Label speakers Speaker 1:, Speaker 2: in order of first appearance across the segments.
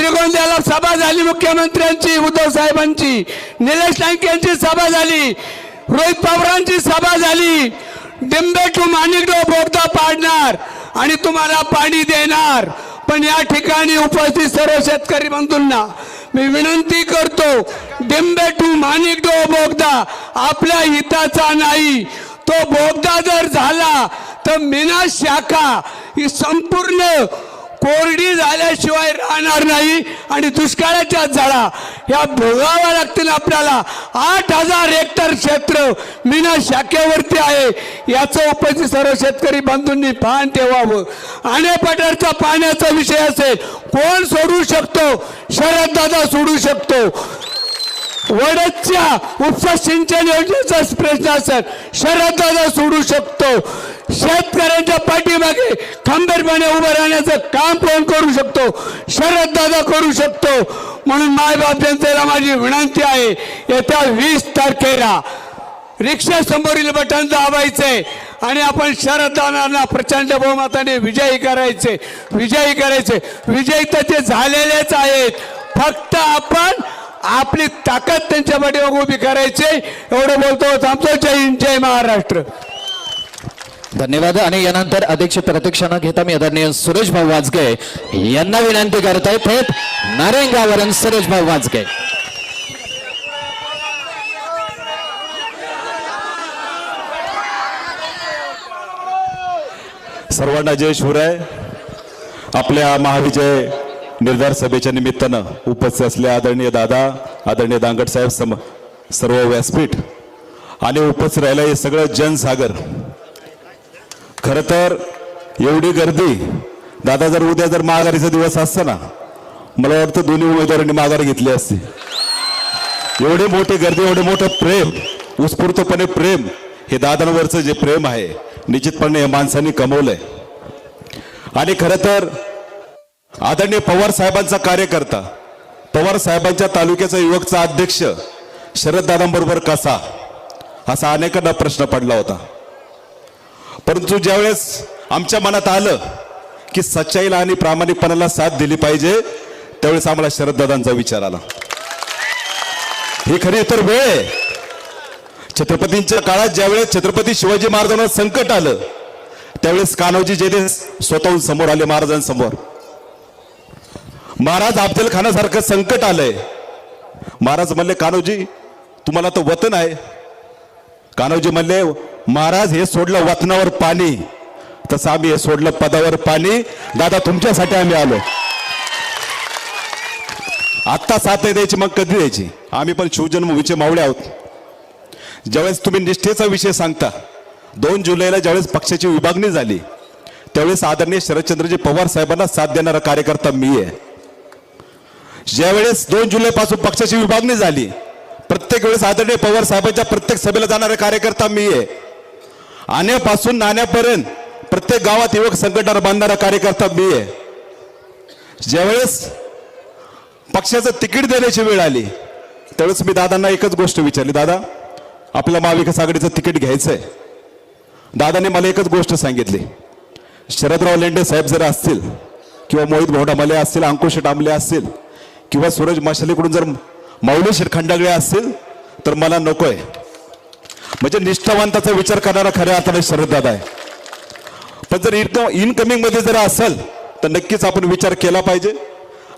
Speaker 1: श्रीगोंद्याला सभा झाली मुख्यमंत्र्यांची उद्धव साहेबांची. निलेश नाईक यांची सभा झाली. रोहित पवारांची सभा झाली. डिंबे टू माणिकडो बोगदा पाडणार आणि तुम्हाला पाणी देणार. पण या ठिकाणी उपस्थित सर्व शेतकरी बंधूंना मी विनंती करतो डिंबे टू माणिकडो बोगदा आपल्या हिताचा नाही. तो बोगदा जर झाला तर मीना शाखा ही संपूर्ण कोरडी झाल्याशिवाय राहणार नाही आणि दुष्काळाच्या झाडा या भोगाव्या लागतील आपल्याला. आठ हजार हेक्टर क्षेत्र मीना शाखेवरती आहे. याचं उपस्थित सर्व शेतकरी बंधूंनी पान ठेवावं. आणि पठारचा पाण्याचा विषय असेल. कोण सोडू शकतो? शरद दादा सोडू शकतो. वडदच्या उपसा सिंचन योजनेचा प्रश्न असेल. शरद दादा सोडू शकतो. शेतकऱ्यांच्या पाठीमागे खंबीरपणे उभं राहण्याचं काम कोण करू शकतो? शरद दादा करू शकतो. म्हणून मायबाप जनतेला माझी विनंती आहे येत्या वीस तारखेला रिक्षा समोरील बटन दाबायचे आणि आपण शरद दादांना प्रचंड बहुमताने विजयी करायचे. विजयी करायचे. विजयी तर ते झालेलेच आहेत. फक्त आपण आपली ताकद त्यांच्या पाठीमागे उभी करायची. एवढं बोलतो. थांबतो. जय हिंद जय महाराष्ट्र.
Speaker 2: धन्यवाद. आणि यानंतर अध्यक्ष प्रतीक्षा न घेता मी आदरणीय सुरेश भाऊ वाजगे यांना विनंती करत आहे थेट नारायणगाववरून सुरेश भाऊ वाजगे.
Speaker 3: सर्वांना जय शिवराय. आपल्या महाविजय निर्धार सभेच्या निमित्तानं उपस्थित असलेले आदरणीय दादा आदरणीय दांगट साहेब सम सर्व व्यासपीठ आणि उपस्थित राहिलं हे सगळं जनसागर खरं तर एवढी गर्दी दादा जर उद्या जर माघारीचा दिवस असता ना मला वाटतं दोन्ही उमेदवारांनी माघार घेतली असती. एवढी मोठी गर्दी एवढं मोठं प्रेम उत्स्फूर्तपणे प्रेम हे दादांवरचं जे प्रेम आहे निश्चितपणे या माणसांनी कमवलंय. आणि खरं तर आदरणीय पवार साहेबांचा कार्यकर्ता पवार साहेबांच्या तालुक्याचा युवकचा अध्यक्ष शरद दादांबरोबर कसा असा अनेकांना प्रश्न पडला होता. परंतु ज्यावेळेस आमच्या मनात आलं की सच्चाईला आणि प्रामाणिकपणाला साथ दिली पाहिजे त्यावेळेस आम्हाला शरददादांचा विचार आला. हे खरी तर वेळ आहे. छत्रपतींच्या काळात ज्यावेळेस छत्रपती शिवाजी महाराजांना संकट आलं त्यावेळेस कान्होजी जेदे स्वतःहून समोर आले महाराजांसमोर. महाराज अफजल खानासारखं संकट आलंय. महाराज म्हणले कान्होजी तुम्हाला तर वतन आहे. कान्होजी म्हणले महाराज हे सोडलं वतनावर पाणी. तसं आम्ही हे सोडलं पदावर पाणी. दादा तुमच्यासाठी आम्ही आलो. आत्ता साथ नाही द्यायची मग कधी द्यायची? आम्ही पण शिवजन्मभूमीचे मावळे आहोत. ज्यावेळेस तुम्ही निष्ठेचा विषय सांगता दोन जुलैला ज्यावेळेस पक्षाची विभागणी झाली त्यावेळेस आदरणीय शरदचंद्रजी पवार साहेबांना साथ देणारा कार्यकर्ता मी आहे. ज्यावेळेस दोन जुलै पासून पक्षाची विभागणी झाली प्रत्येक वेळेस आदरणीय पवार साहेबांच्या प्रत्येक सभेला जाणारा कार्यकर्ता मी आहे. आण्यापासून नाण्यापर्यंत प्रत्येक गावात युवक संघटना बांधणारा कार्यकर्ता मी आहे. ज्यावेळेस पक्षाचं तिकीट देण्याची वेळ आली त्यावेळेस मी दादांना एकच गोष्ट विचारली दादा आपल्या महाविकास आघाडीचं तिकीट घ्यायचं आहे दादाने मला एकच गोष्ट सांगितली शरदराव लेंडे साहेब जर असतील किंवा मोहित घोडामले असतील अंकुश डांबले असतील किंवा सूरज माशालीकडून जर माऊली शेठ खंडागळे असतील तर मला नकोय. म्हणजे निष्ठावंताचा विचार करणारा खऱ्या अर्थाने शरद आहे. पण जर इनकमिंगमध्ये जर असेल तर नक्कीच आपण विचार केला पाहिजे.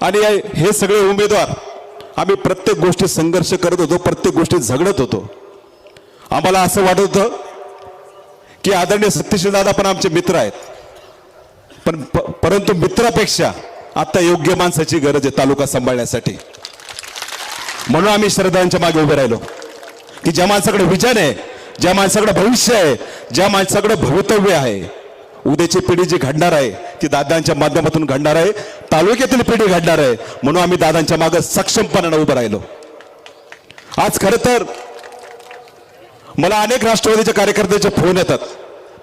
Speaker 3: आणि हे- सगळे उमेदवार आम्ही प्रत्येक गोष्टीत संघर्ष करत होतो प्रत्येक गोष्टीत झगडत होतो. आम्हाला असं वाटत होतं की आदरणीय सत्यशील दादा पण आमचे मित्र आहेत. पण परंतु मित्रापेक्षा आता योग्य माणसाची गरज आहे तालुका सांभाळण्यासाठी. म्हणून आम्ही श्रद्धांच्या मागे उभे राहिलो. की ज्या माणसाकडे विजन आहे ज्या माणसाकडे भविष्य आहे ज्या माणसाकडे भवितव्य आहे उद्याची पिढी जी घडणार आहे ती दादांच्या माध्यमातून घडणार आहे तालुक्यातील पिढी घडणार आहे म्हणून आम्ही दादांच्या मागे सक्षमपणानं उभं राहिलो. आज खरं तर मला अनेक राष्ट्रवादीच्या कार्यकर्त्याचे फोन येतात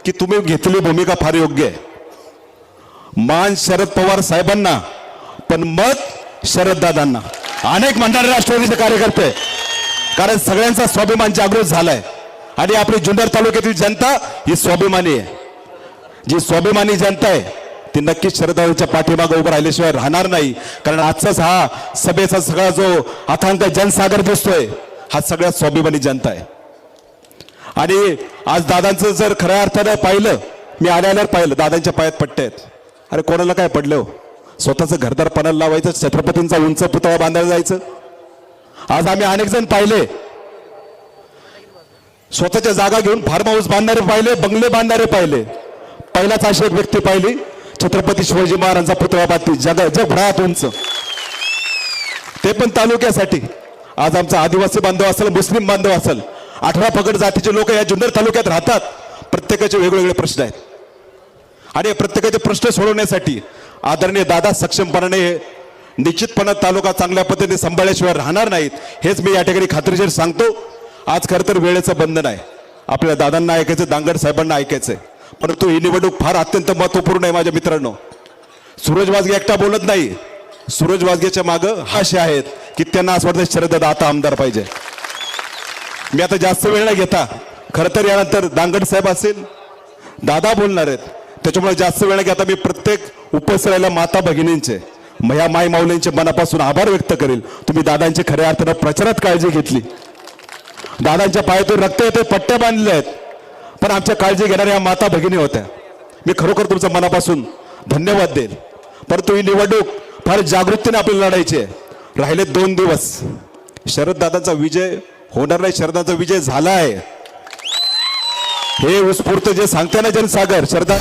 Speaker 3: की तुम्ही घेतलेली भूमिका फार योग्य आहे. मान शरद पवार साहेबांना पण मत शरद दादांना. अनेक म्हणणारे राष्ट्रवादीचे कार्यकर्ते कारण सगळ्यांचा स्वाभिमान जागृत झालाय. आणि आपली जुन्नर तालुक्यातील जनता ही स्वाभिमानी आहे. जी स्वाभिमानी जनता आहे ती नक्कीच शरदाच्या पाठीमागे उभं राहिल्याशिवाय राहणार नाही. कारण आजचाच हा सभेचा सगळा जो अथांग जनसागर दिसतोय हा सगळ्यात स्वाभिमानी जनता आहे. आणि आज दादांचं जर खऱ्या अर्थानं पाहिलं मी आल्यावर पाहिलं दादांच्या पायात पट्टे आहेत. अरे कोणाला काय पडलं हो? स्वतःचं घरदार पणाला लावायचं छत्रपतींचा उंच पुतळा बांधायला जायचं. आज आम्ही अनेक जण पाहिले स्वतःच्या जागा घेऊन फार्म हाऊस बांधणारे पाहिले बंगले बांधणारे पाहिले. पहिलाच अशी एक व्यक्ती पाहिली छत्रपती शिवाजी महाराजांचा पुतळा बांधती जग जगभरात उंच. ते पण तालुक्यासाठी. आज आमचा आदिवासी बांधव असेल मुस्लिम बांधव असेल अठरा पगड जातीचे लोक या जुन्नर तालुक्यात राहतात. प्रत्येकाचे वेगवेगळे प्रश्न आहेत. आणि या प्रत्येकाचे प्रश्न सोडवण्यासाठी आदरणीय दादा सक्षमपणाने निश्चितपणे तालुका चांगल्या पद्धतीने सांभाळल्याशिवाय राहणार नाहीत. हेच मी या ठिकाणी खात्रीशीर सांगतो. आज खरं तर वेळेचं बंधन आहे. आपल्या दादांना ऐकायचं दांगड साहेबांना ऐकायचंय परंतु ही निवडणूक फार अत्यंत महत्त्वपूर्ण आहे माझ्या मित्रांनो. सूरज वाजगे एकटा बोलत नाही. सूरज वाजगेच्या मागं हाशे आहेत की त्यांना असं वाटतं शरद आता आमदार पाहिजे. मी आता जास्त वेळ नाही घेता. खरं तर यानंतर दांगड साहेब असेल दादा बोलणार आहेत. त्याच्यामुळे जास्त वेळ नाही घेता मी प्रत्येक उपसरायला माता भगिनींचे मया माय माऊलींचे मनापासून आभार व्यक्त करेल. तुम्ही दादांची खऱ्या अर्थानं प्रचारात काळजी घेतली. दादांच्या पायातून रक्त येते पट्ट्या बांधल्या आहेत. पण आमच्या काळजी घेणाऱ्या या माता भगिनी होत्या. मी खरोखर तुमचं मनापासून धन्यवाद देईल. परंतु ही निवडणूक फार जागृतीने आपल्याला लढायची आहे. राहिले दोन दिवस. शरद दादांचा विजय होणार नाही शरदाचा विजय झाला आहे. हे उत्स्फूर्त जे सांगताना जनसागर शरदा